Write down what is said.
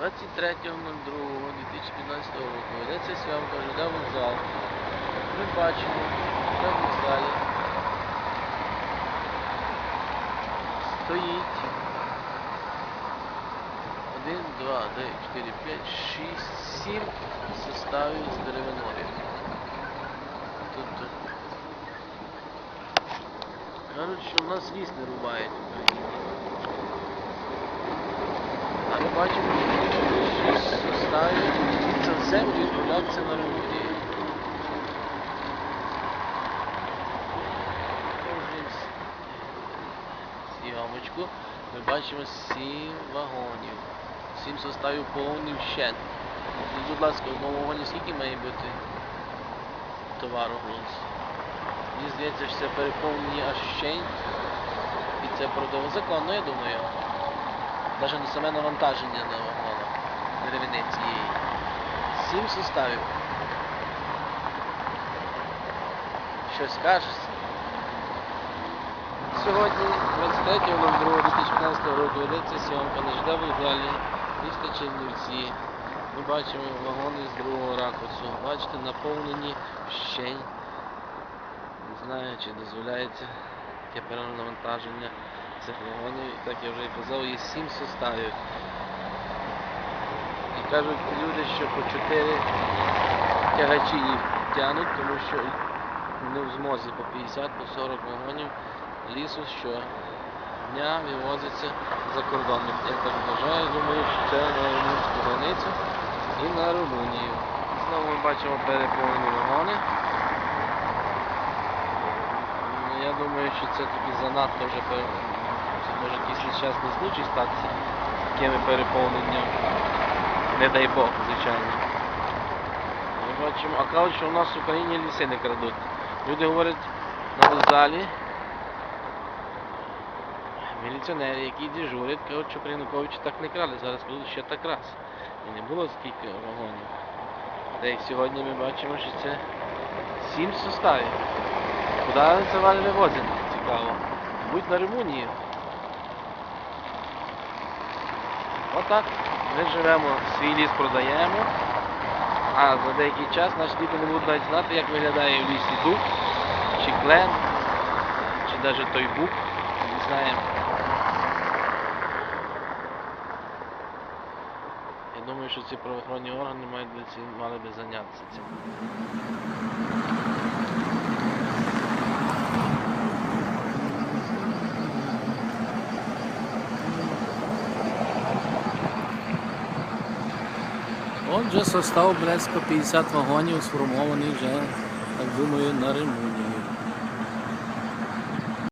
23.02.2015 року ведеться зйомка ЖД вокзал. Ми бачимо на вокзалі стоїть 1, 2, 3, 4, 5, 6, 7 составів з деревиною. Тобто кажуть, що в нас ліс не рубають. А ми бачимо, що 6 составів це все відправлятися на ремонті. Продовжуємо. Ми бачимо 7 вагонів. 7 составів вщент. Скажіть, будь ласка, в одному вагоні скільки має бути товару груз? Мені здається, що це переповнені аж вщент. І це протизаконно, я думаю. Навіть не саме навантаження на вагонах деревини цієї. Сім составів. Щось скажеш? Сьогодні, 23.02.2015 року, ведеться сьомка на ЖД вокзалі міста Чернівці. Ми бачимо вагони з другого ракурсу. Бачите, наповнені вщень. Не знаю, чи дозволяється таке перенавантаження цих вагонів. Так я вже і казав, є сім составів. Кажуть люди, що по 4 тягачі їх тягнуть, тому що не в змозі по 50, по 40 вагонів лісу щодня вивозиться за кордон. Я так вважаю, думаю, що це на румунську границю і на Румунію. Знову ми бачимо переповнені вагони. Я думаю, що це тобі занадто вже це може якийсь нещасний случай статися такими переповненням. Не дай Бог, звичайно. Ми бачимо, а кажуть, що в нас в Україні ліси не крадуть. Люди говорять на вокзалі, міліціонери, які дежурять, кажуть, що при так не крали, зараз будуть ще так раз. І не було скільки вагонів. Та й сьогодні ми бачимо, що це сім составів. Куди це вони вивозять? Цікаво. Будь на Румунії. Отак. Ми живемо, свій ліс продаємо, а за деякий час наші діти не будуть навіть знати, як виглядає в лісі дуб, чи клен, чи навіть той бук. Не знаємо. Я думаю, що ці правоохоронні органи мали би зайнятися цим. Отже, состав близько 50 вагонів сформований вже, так думаю, на Римунію.